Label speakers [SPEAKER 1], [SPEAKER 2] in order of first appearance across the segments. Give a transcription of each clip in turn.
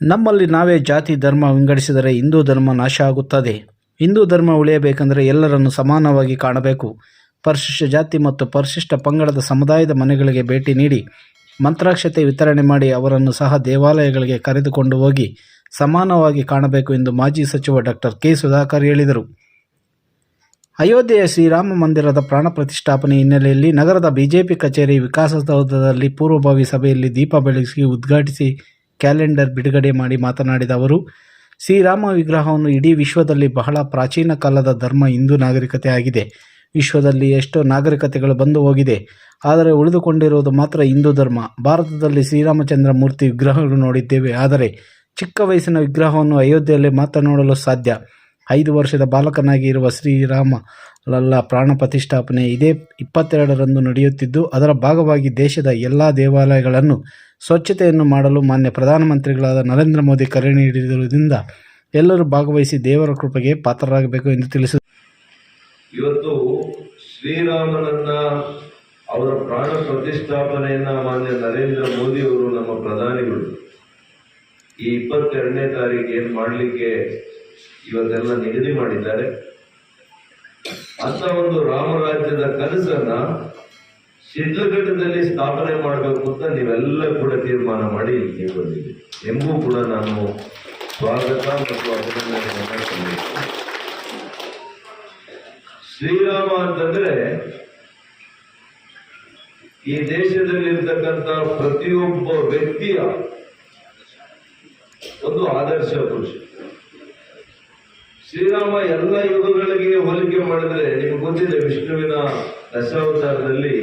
[SPEAKER 1] ನಮ್ಮಲ್ಲಿ ನಾವೇ ಜಾತಿ, ಧರ್ಮ ವಿಂಗಡಿಸಿದರೆ ಹಿಂದೂ ಧರ್ಮ ನಾಶ ಆಗುತ್ತದೆ. ಹಿಂದೂ ಧರ್ಮ ಉಳಿಯಬೇಕೆಂದರೆ ಎಲ್ಲರನ್ನು ಸಮಾನವಾಗಿ ಕಾಣಬೇಕು. ಪರಿಶಿಷ್ಟ ಜಾತಿ ಮತ್ತು ಪರಿಶಿಷ್ಟ ಪಂಗಡದ ಸಮುದಾಯದ ಮನೆಗಳಿಗೆ ಭೇಟಿ ನೀಡಿ, ಮಂತ್ರಾಕ್ಷತೆ ವಿತರಣೆ ಮಾಡಿ ಅವರನ್ನು ಸಹ ದೇವಾಲಯಗಳಿಗೆ ಕರೆದುಕೊಂಡು ಹೋಗಿ ಸಮಾನವಾಗಿ ಕಾಣಬೇಕು ಎಂದು ಮಾಜಿ ಸಚಿವ ಡಾಕ್ಟರ್ ಕೆ. ಸುಧಾಕರ್ ಹೇಳಿದರು. ಅಯೋಧ್ಯೆಯ ಶ್ರೀರಾಮ ಮಂದಿರದ ಪ್ರಾಣ ಪ್ರತಿಷ್ಠಾಪನೆ ಹಿನ್ನೆಲೆಯಲ್ಲಿ ನಗರದ ಬಿಜೆಪಿ ಕಚೇರಿ ವಿಕಾಸಸೌಧದಲ್ಲಿ ಪೂರ್ವಭಾವಿ ಸಭೆಯಲ್ಲಿ ದೀಪ ಬೆಳಗಿಸಿ ಉದ್ಘಾಟಿಸಿ ಕ್ಯಾಲೆಂಡರ್ ಬಿಡುಗಡೆ ಮಾಡಿ ಮಾತನಾಡಿದ ಅವರು ಶ್ರೀರಾಮ ವಿಗ್ರಹವನ್ನು ಇಡೀ ವಿಶ್ವದಲ್ಲಿ ಬಹಳ ಪ್ರಾಚೀನ ಕಾಲದ ಧರ್ಮ ಹಿಂದೂ ನಾಗರಿಕತೆ ಆಗಿದೆ. ವಿಶ್ವದಲ್ಲಿ ಎಷ್ಟೋ ನಾಗರಿಕತೆಗಳು ಬಂದು ಹೋಗಿದೆ. ಆದರೆ ಉಳಿದುಕೊಂಡಿರುವುದು ಮಾತ್ರ ಹಿಂದೂ ಧರ್ಮ. ಭಾರತದಲ್ಲಿ ಶ್ರೀರಾಮಚಂದ್ರ ಮೂರ್ತಿ ವಿಗ್ರಹಗಳು ನೋಡಿದ್ದೇವೆ. ಆದರೆ ಚಿಕ್ಕ ವಯಸ್ಸಿನ ವಿಗ್ರಹವನ್ನು ಅಯೋಧ್ಯೆಯಲ್ಲಿ ಮಾತ್ರ ನೋಡಲು ಸಾಧ್ಯ. ಐದು ವರ್ಷದ ಬಾಲಕನಾಗಿ ಇರುವ ಶ್ರೀರಾಮ ಲಲ್ಲ ಪ್ರಾಣ ಪ್ರತಿಷ್ಠಾಪನೆ ಇದೇ ಇಪ್ಪತ್ತೆರಡರಂದು ನಡೆಯುತ್ತಿದ್ದು, ಅದರ ಭಾಗವಾಗಿ ದೇಶದ ಎಲ್ಲ ದೇವಾಲಯಗಳನ್ನು ಸ್ವಚ್ಛತೆಯನ್ನು ಮಾಡಲು ಮಾನ್ಯ ಪ್ರಧಾನಮಂತ್ರಿಗಳಾದ ನರೇಂದ್ರ ಮೋದಿ ಕರೆ ನೀಡಿರುವುದರಿಂದ ಎಲ್ಲರೂ ಭಾಗವಹಿಸಿ ದೇವರ ಕೃಪೆಗೆ ಪಾತ್ರರಾಗಬೇಕು ಎಂದು ತಿಳಿಸಿದರು
[SPEAKER 2] ಇವತ್ತು ಶ್ರೀರಾಮನನ್ನ ಅವರ ಪ್ರಾಣ ಪ್ರತಿಷ್ಠಾಪನೆಯನ್ನ ಮಾನ್ಯ ನರೇಂದ್ರ ಮೋದಿ ಅವರು ನಮ್ಮ ಪ್ರಧಾನಿಗಳು. ಈ ಇಪ್ಪತ್ತೆರಡನೇ ತಾರೀಕು ಏನ್ ಮಾಡ್ಲಿಕ್ಕೆ ಇವತ್ತೆಲ್ಲ ನಿಗದಿ ಮಾಡಿದ್ದಾರೆ. ಅಂತ ಒಂದು ರಾಮರಾಜ್ಯದ ಕನಸನ್ನ ಶಿಡ್ಲಘಟ್ಟದಲ್ಲಿ ಸ್ಥಾಪನೆ ಮಾಡಬೇಕು ಅಂತ ನೀವೆಲ್ಲ ಕೂಡ ತೀರ್ಮಾನ ಮಾಡಿ ಇಲ್ಲಿಗೆ ಬಂದಿದೆ ಎಂಬೂ ಕೂಡ ನಾನು ಸ್ವಾಗತ ಮತ್ತು ಅಭಿನಂದನೆ ಶ್ರೀರಾಮ ಅಂತಂದ್ರೆ ಈ ದೇಶದಲ್ಲಿರ್ತಕ್ಕಂಥ ಪ್ರತಿಯೊಬ್ಬ ವ್ಯಕ್ತಿಯ ಒಂದು ಆದರ್ಶ ಪುರುಷ. ಶ್ರೀರಾಮ ಎಲ್ಲ ಯುಗಗಳಿಗೆ ಹೋಲಿಕೆ ಮಾಡಿದರೆ ನಿಮ್ಗೆ ಗೊತ್ತಿದೆ ವಿಷ್ಣುವಿನ ದಶಾವತಾರದಲ್ಲಿ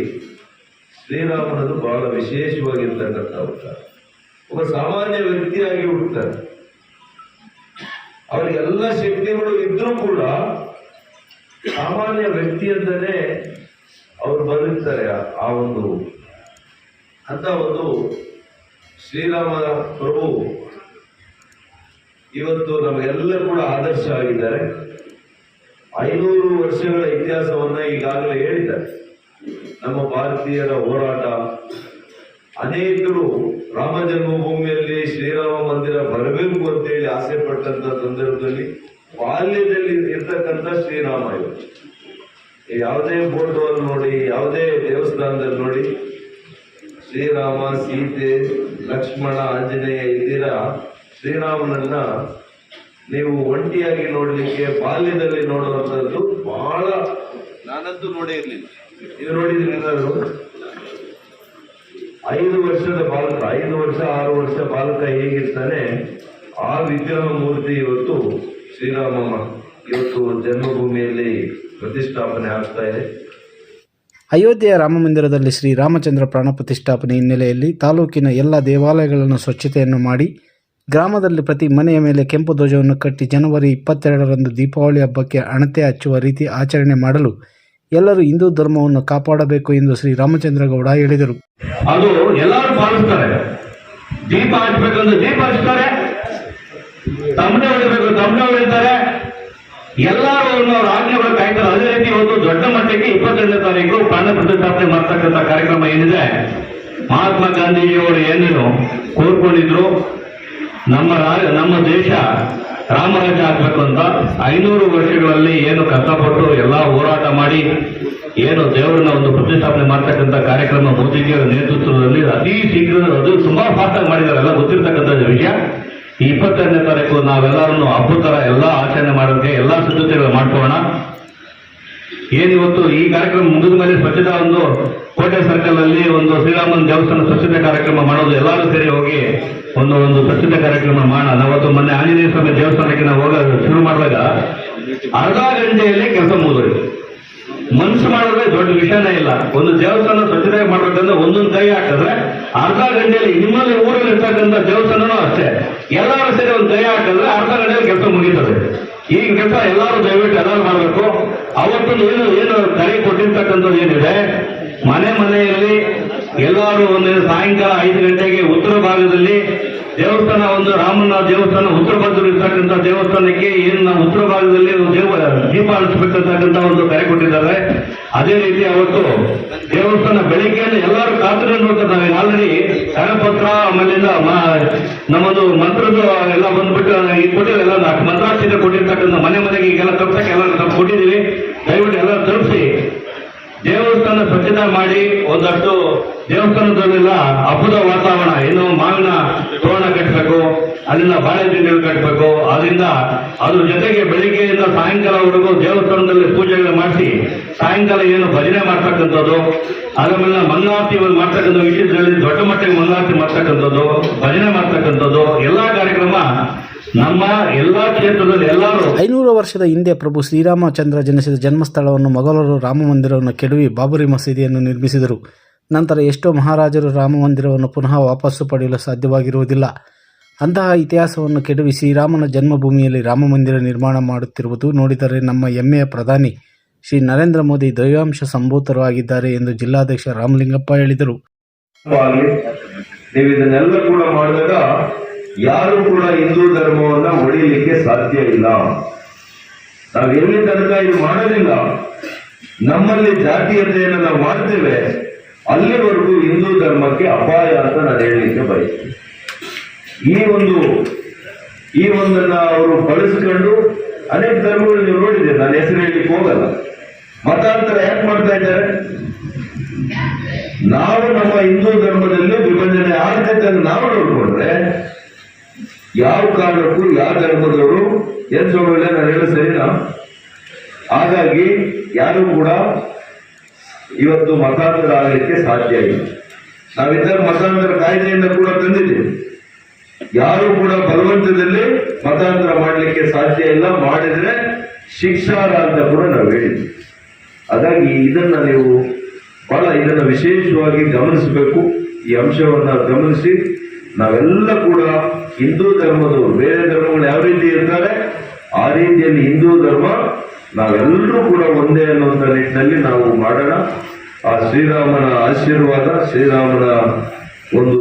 [SPEAKER 2] ಶ್ರೀರಾಮನದು ಬಹಳ ವಿಶೇಷವಾಗಿರ್ತಕ್ಕಂಥ ಅವತಾರ. ಒಬ್ಬ ಸಾಮಾನ್ಯ ವ್ಯಕ್ತಿಯಾಗಿ ಹುಡ್ತಾರೆ ಅವರಿಗೆಲ್ಲ ಶಕ್ತಿಗಳು ಇದ್ರೂ ಕೂಡ ಸಾಮಾನ್ಯ ವ್ಯಕ್ತಿ ಅಂತಾನೆ ಅವರು ಬದುಕ್ತಾರೆ ಆ- ಆ ಒಂದು ಅಂತ ಒಂದು ಶ್ರೀರಾಮ ಪ್ರಭು ಇವತ್ತು ನಮಗೆಲ್ಲ ಕೂಡ ಆದರ್ಶ ಆಗಿದ್ದಾರೆ ಐನೂರು ವರ್ಷಗಳ ಇತಿಹಾಸವನ್ನ ಈಗಾಗಲೇ ಹೇಳಿದ್ದಾರೆ. ನಮ್ಮ ಭಾರತೀಯರ ಹೋರಾಟ. ಅನೇಕರು ರಾಮ ಜನ್ಮಭೂಮಿಯಲ್ಲಿ ಶ್ರೀರಾಮ ಮಂದಿರ ಬರಬೇಕು ಅಂತೇಳಿ ಆಸೆ ಪಟ್ಟಂತ ಸಂದರ್ಭದಲ್ಲಿ ಬಾಲ್ಯದಲ್ಲಿ ಇರ್ತಕ್ಕಂಥ ಶ್ರೀರಾಮ ಇವತ್ತು ಯಾವುದೇ ಫೋಟೋವನ್ನು ನೋಡಿ, ಯಾವುದೇ ದೇವಸ್ಥಾನದಲ್ಲಿ ನೋಡಿ, ಶ್ರೀರಾಮ, ಸೀತೆ, ಲಕ್ಷ್ಮಣ, ಆಂಜನೇಯ ಇದ್ದೀರ ಶ್ರೀರಾಮನನ್ನ ನೀವು ಒಂಟಿಯಾಗಿ ನೋಡಲಿಕ್ಕೆ ಬಾಲ್ಯದಲ್ಲಿ ನೋಡುವಂತದ್ದು ಬಹಳ ನಾನಂತೂ ನೋಡೇ ಇರಲಿಲ್ಲ. ಇದು ನೋಡಿದ್ರಿ ನಾನು ಐದು ವರ್ಷದ ಬಾಲಕ ಐದು ವರ್ಷ ಆರು ವರ್ಷ ಬಾಲಕ ಹೇಗಿರ್ತಾನೆ ಆ ವಿಗ್ರಹ ಮೂರ್ತಿ ಇವತ್ತು ಶ್ರೀರಾಮ ಇವತ್ತು ಜನ್ಮಭೂಮಿಯಲ್ಲಿ ಪ್ರತಿಷ್ಠಾಪನೆ ಆಗ್ತಾ ಇದೆ.
[SPEAKER 1] ಅಯೋಧ್ಯೆಯ ರಾಮ ಮಂದಿರದಲ್ಲಿ ಶ್ರೀ ರಾಮಚಂದ್ರ ಪ್ರಾಣ ಪ್ರತಿಷ್ಠಾಪನೆ ಹಿನ್ನೆಲೆಯಲ್ಲಿ ತಾಲೂಕಿನ ಎಲ್ಲ ದೇವಾಲಯಗಳನ್ನು ಸ್ವಚ್ಛತೆಯನ್ನು ಮಾಡಿ ಗ್ರಾಮದಲ್ಲಿ ಪ್ರತಿ ಮನೆಯ ಮೇಲೆ ಕೆಂಪು ಧ್ವಜವನ್ನು ಕಟ್ಟಿ ಜನವರಿ ಇಪ್ಪತ್ತೆರಡರಂದು ದೀಪಾವಳಿ ಹಬ್ಬಕ್ಕೆ ಅಣತೆ ಹಚ್ಚುವ ರೀತಿ ಆಚರಣೆ ಮಾಡಲು ಎಲ್ಲರೂ ಹಿಂದೂ ಧರ್ಮವನ್ನು ಕಾಪಾಡಬೇಕು ಎಂದು ಶ್ರೀ ರಾಮಚಂದ್ರಗೌಡ ಹೇಳಿದರು.
[SPEAKER 3] ಅದು ಎಲ್ಲರೂ ಪಾಲಿಸ್ತಾರೆ. ದೀಪ ಹಚ್ಚಬೇಕಂದ್ರೆ ದೀಪ ಹಚ್ತಾರೆ. ತಮ್ಮನೆ ಹೊಡಿಬೇಕು ತಮ್ಮನೆ ಹೊಡಿತಾರೆ. ಎಲ್ಲರೂ ಅವ್ರ ಆಜ್ಞೆಗಳು ಕಾಯ್ತಾರೆ. ಅದೇ ರೀತಿ ಒಂದು ದೊಡ್ಡ ಮಟ್ಟಕ್ಕೆ ಇಪ್ಪತ್ತೆರಡನೇ ತಾರೀಕು ಪ್ರಾಣ ಪ್ರತಿಷ್ಠಾಪನೆ ಮಾಡ್ತಕ್ಕಂಥ ಕಾರ್ಯಕ್ರಮ ಏನಿದೆ. ಮಹಾತ್ಮ ಗಾಂಧೀಜಿಯವರು ಏನೇನು ಕೋರ್ಕೊಂಡಿದ್ರು. ನಮ್ಮ ನಮ್ಮ ದೇಶ ರಾಮರಾಜ ಆಗ್ಬೇಕು ಅಂತ ಐನೂರು ವರ್ಷಗಳಲ್ಲಿ ಏನು ಕಷ್ಟಪಟ್ಟು ಎಲ್ಲ ಹೋರಾಟ ಮಾಡಿ, ಏನು ದೇವರನ್ನ ಒಂದು ಪ್ರತಿಷ್ಠಾಪನೆ ಮಾಡ್ತಕ್ಕಂಥ ಕಾರ್ಯಕ್ರಮ ಮೋದಿಜಿಯವರ ನೇತೃತ್ವದಲ್ಲಿ ಅತಿ ಶೀಘ್ರ ಅದು ತುಂಬಾ ಫಾಸ್ಟ್ ಆಗಿ ಮಾಡಿದ್ದಾರೆ, ಎಲ್ಲ ಗೊತ್ತಿರ್ತಕ್ಕಂಥ ವಿಷಯ. ಇಪ್ಪತ್ತೆರಡನೇ ತಾರೀಕು ನಾವೆಲ್ಲರನ್ನು ಹಬ್ಬದ ಎಲ್ಲ ಆಚರಣೆ ಮಾಡೋದಕ್ಕೆ, ಎಲ್ಲಾ ಸಿದ್ಧತೆಗಳು ಮಾಡ್ಕೊಳ್ಳೋಣ. ಏನಿವತ್ತು ಈ ಕಾರ್ಯಕ್ರಮ ಮುಗಿದ ಮೇಲೆ ಸ್ವಚ್ಛತಾ ಒಂದು ಕೋಟೆ ಸರ್ಕಲ್ ಅಲ್ಲಿ ಒಂದು ಶ್ರೀರಾಮನ್ ದೇವಸ್ಥಾನ ಸ್ವಚ್ಛತೆ ಕಾರ್ಯಕ್ರಮ ಮಾಡೋದು ಎಲ್ಲರೂ ಸೇರಿ ಹೋಗಿ ಒಂದು ಒಂದು ಸ್ವಚ್ಛತೆ ಕಾರ್ಯಕ್ರಮ ಮಾಡೋಣ. ಅವತ್ತು ಮೊನ್ನೆ ಆಂಜನೇಯ ಸ್ವಾಮಿ ದೇವಸ್ಥಾನಕ್ಕೆ ನಾವು ಹೋಗ ಶುರು ಮಾಡಿದಾಗ ಅರ್ಧ ಗಂಟೆಯಲ್ಲಿ ಕೆಲಸ ಮುಗಿದೋಯ್ತು. ಮನ್ಸು ಮಾಡಿದ್ರೆ ದೊಡ್ಡ ವಿಷಯನೇ ಇಲ್ಲ. ಒಂದು ದೇವಸ್ಥಾನ ಸ್ವಚ್ಛತೆ ಮಾಡ್ಬೇಕಂದ್ರೆ ಒಂದೊಂದು ಕೈ ಹಾಕಿದ್ರೆ ಅರ್ಧ ಗಂಟೆಯಲ್ಲಿ ನಿಮ್ಮಲ್ಲಿ ಊರಲ್ಲಿ ಇರ್ತಕ್ಕಂಥ ದೇವಸ್ಥಾನನೂ ಅಷ್ಟೇ. ಎಲ್ಲರೂ ಸೇರಿ ಒಂದು ಕೈ ಹಾಕಿದ್ರೆ ಅರ್ಧ ಗಂಟೆಯಲ್ಲಿ ಕೆಲಸ ಮುಗೀತದೆ. ಈಗ ಕೆಲಸ ಎಲ್ಲರೂ ದಯವಿಟ್ಟು ಎಲ್ಲರೂ ಮಾಡಬೇಕು. ಅವತ್ತು ಏನು ಏನು ಕರೆ ಕೊಟ್ಟಿರ್ತಕ್ಕಂಥದ್ದು ಏನಿದೆ? ಮನೆ ಮನೆಯಲ್ಲಿ ಎಲ್ಲರೂ ಒಂದು ಸಾಯಂಕಾಲ ಐದು ಗಂಟೆಗೆ ಉತ್ತರ ಭಾಗದಲ್ಲಿ ದೇವಸ್ಥಾನ ಒಂದು ರಾಮನ ದೇವಸ್ಥಾನ, ಉತ್ತರ ಭಾಗದಲ್ಲಿ ಇರ್ತಕ್ಕಂಥ ದೇವಸ್ಥಾನಕ್ಕೆ ಏನು ನಾವು ಉತ್ತರ ಭಾಗದಲ್ಲಿ ದೇವ, ದೀಪ ಒಂದು ಕರೆ ಕೊಟ್ಟಿದ್ದಾರೆ. ಅದೇ ರೀತಿ ಅವತ್ತು ದೇವಸ್ಥಾನ ಬೆಳಿಗ್ಗೆಯನ್ನು ಎಲ್ಲರೂ ಕಾತುರ ನೋಡ್ತಾರೆ ನಾವು ಆಲ್ರೆಡಿ ಕರಪತ್ರ, ಆಮೇಲಿಂದ ನಮ್ಮದು ಮಂತ್ರದ ಎಲ್ಲ ಬಂದ್ಬಿಟ್ಟು ಈ ಕೊಟ್ಟಿಲ್ಲ ಎಲ್ಲ ಮಂತ್ರಾಕ್ಷತೆ ಕೊಟ್ಟಿರ್ತಕ್ಕಂಥ ಮನೆ ಮನೆಗೆ ಈಗೆಲ್ಲ ತಪ್ಪಕ್ಕೆ ಎಲ್ಲ ತಪ್ಪು ಕೊಟ್ಟಿದ್ದೀವಿ. ದಯವಿಟ್ಟು ಎಲ್ಲ ತಲುಪಿಸಿ. ದೇವಸ್ಥಾನ ಸ್ವಚ್ಛತೆ ಮಾಡಿ ಒಂದಷ್ಟು ದೇವಸ್ಥಾನದಲ್ಲೆಲ್ಲ ಹಬ್ಬದ ವಾತಾವರಣ. ಇನ್ನು ಮಾವಿನ ತೋರಣ ಕಟ್ಟಬೇಕು ಅಲ್ಲಿಂದ ಬಾಳೆ ದಿನಗಳು ಕಟ್ಟಬೇಕು ಅದರಿಂದ ಅದ್ರ ಜೊತೆಗೆ ಬೆಳಿಗ್ಗೆಯಿಂದ ಸಾಯಂಕಾಲವರೆಗೂ ದೇವಸ್ಥಾನದಲ್ಲಿ ಪೂಜೆಗಳು ಮಾಡಿಸಿ ಸಾಯಂಕಾಲ ಏನು ಭಜನೆ ಮಾಡ್ತಕ್ಕಂಥದ್ದು ಅದರಲ್ಲಿ ಒಂದು ಮಾಡ್ತಕ್ಕಂಥ ವಿಷಯದಲ್ಲಿ ದೊಡ್ಡ ಮಟ್ಟಿಗೆ ಮಂಗಳಾರತಿ ಮಾಡ್ತಕ್ಕಂಥದ್ದು, ಭಜನೆ ಮಾಡ್ತಕ್ಕಂಥದ್ದು, ಎಲ್ಲಾ ಕಾರ್ಯಕ್ರಮ ನಮ್ಮ ಎಲ್ಲಾ ಕ್ಷೇತ್ರದಲ್ಲಿ ಎಲ್ಲರೂ
[SPEAKER 1] ಐನೂರು ವರ್ಷದ ಹಿಂದೆ ಪ್ರಭು ಶ್ರೀರಾಮಚಂದ್ರ ಜನಿಸಿದ ಜನ್ಮಸ್ಥಳವನ್ನು ಮೊಘಲರು ರಾಮ ಮಂದಿರವನ್ನು ಕೆಡವಿ ಬಾಬರಿ ಮಸೀದಿಯನ್ನು ನಿರ್ಮಿಸಿದರು. ನಂತರ ಎಷ್ಟೋ ಮಹಾರಾಜರು ರಾಮ ಮಂದಿರವನ್ನು ಪುನಃ ವಾಪಸ್ಸು ಪಡೆಯಲು ಸಾಧ್ಯವಾಗಿರುವುದಿಲ್ಲ. ಅಂತಹ ಇತಿಹಾಸವನ್ನು ಕೆಡವಿ ಶ್ರೀರಾಮನ ಜನ್ಮಭೂಮಿಯಲ್ಲಿ ರಾಮ ಮಂದಿರ ನಿರ್ಮಾಣ ಮಾಡುತ್ತಿರುವುದು ನೋಡಿದರೆ ನಮ್ಮ ಹೆಮ್ಮೆಯ ಪ್ರಧಾನಿ ಶ್ರೀ ನರೇಂದ್ರ ಮೋದಿ ದೈವಾಂಶ ಸಂಭೂತರು ಆಗಿದ್ದಾರೆ ಎಂದು ಜಿಲ್ಲಾಧ್ಯಕ್ಷ ರಾಮಲಿಂಗಪ್ಪ ಹೇಳಿದರು.
[SPEAKER 2] ನೀವು ಇದನ್ನೆಲ್ಲ ಕೂಡ ಮಾಡಿದಾಗ ಯಾರು ಕೂಡ ಹಿಂದೂ ಧರ್ಮವನ್ನ ಒಡೆಯಲಿಕ್ಕೆ ಸಾಧ್ಯ ಇಲ್ಲ. ನಾವು ಎಲ್ಲಿ ತನಕ ಇದು ಮಾಡಲಿಲ್ಲ, ನಮ್ಮಲ್ಲಿ ಜಾತೀಯತೆಯನ್ನು ನಾವು ಮಾಡ್ತೇವೆ, ಅಲ್ಲಿವರೆಗೂ ಹಿಂದೂ ಧರ್ಮಕ್ಕೆ ಅಪಾಯ ಅಂತ ನಾನು ಹೇಳಲಿಕ್ಕೆ ಬಯಸ್ತೀನಿ. ಈ ಒಂದು, ಈ ಒಂದನ್ನ ಅವರು ಬಳಸ್ಕೊಂಡು ಅನೇಕ ಧರ್ಮಗಳು ನೀವು ನೋಡಿದ್ದೀರಿ ನಾನು ಹೆಸರು ಹೇಳಲಿಕ್ಕೆ ಹೋಗಲ್ಲ. ಮತಾಂತರ ಯಾಕೆ ಮಾಡ್ತಾ ಇದ್ದಾರೆ? ನಾವು ನಮ್ಮ ಹಿಂದೂ ಧರ್ಮದಲ್ಲಿ ವಿಭಜನೆ ಆಗ್ತೈತೆ ಅಂತ ನಾವು ನೋಡಿಕೊಂಡ್ರೆ, ಯಾವ ಕಾರಣಕ್ಕೂ ಯಾವ ಧರ್ಮದವರು ಸ್ವಾಮಿಗಳೇ ನಾನು ಹೇಳ ಸರಿನಾ? ಹಾಗಾಗಿ ಯಾರು ಕೂಡ ಇವತ್ತು ಮತಾಂತರ ಆಗಲಿಕ್ಕೆ ಸಾಧ್ಯ ಇಲ್ಲ. ನಾವಿದ್ದಾಗ ಮತಾಂತರ ಕಾಯ್ದೆಯಿಂದ ಕೂಡ ತಂದಿದ್ದೀವಿ. ಯಾರು ಕೂಡ ಬಲವಂತದಲ್ಲಿ ಮತಾಂತರ ಮಾಡಲಿಕ್ಕೆ ಸಾಧ್ಯ ಇಲ್ಲ. ಮಾಡಿದ್ರೆ ಶಿಕ್ಷಾರ ಅಂತ ಕೂಡ ನಾವು ಹೇಳಿದ್ವಿ. ಹಾಗಾಗಿ ಇದನ್ನ ನೀವು ಬಹಳ ಇದನ್ನ ವಿಶೇಷವಾಗಿ ಗಮನಿಸಬೇಕು. ಈ ಅಂಶವನ್ನ ಗಮನಿಸಿ, ನಾವೆಲ್ಲ ಕೂಡ ಹಿಂದೂ ಧರ್ಮದವರು, ಬೇರೆ ಧರ್ಮಗಳು ಯಾವ ರೀತಿ ಇರ್ತಾರೆ, ಆ ರೀತಿಯಲ್ಲಿ ಹಿಂದೂ ಧರ್ಮ ನಾವೆಲ್ಲರೂ ಕೂಡ ಒಂದೇ ಅನ್ನುವಂಥ ನಿಟ್ಟಿನಲ್ಲಿ ನಾವು ಮಾಡೋಣ. ಆ ಶ್ರೀರಾಮನ ಆಶೀರ್ವಾದ, ಶ್ರೀರಾಮನ ಒಂದು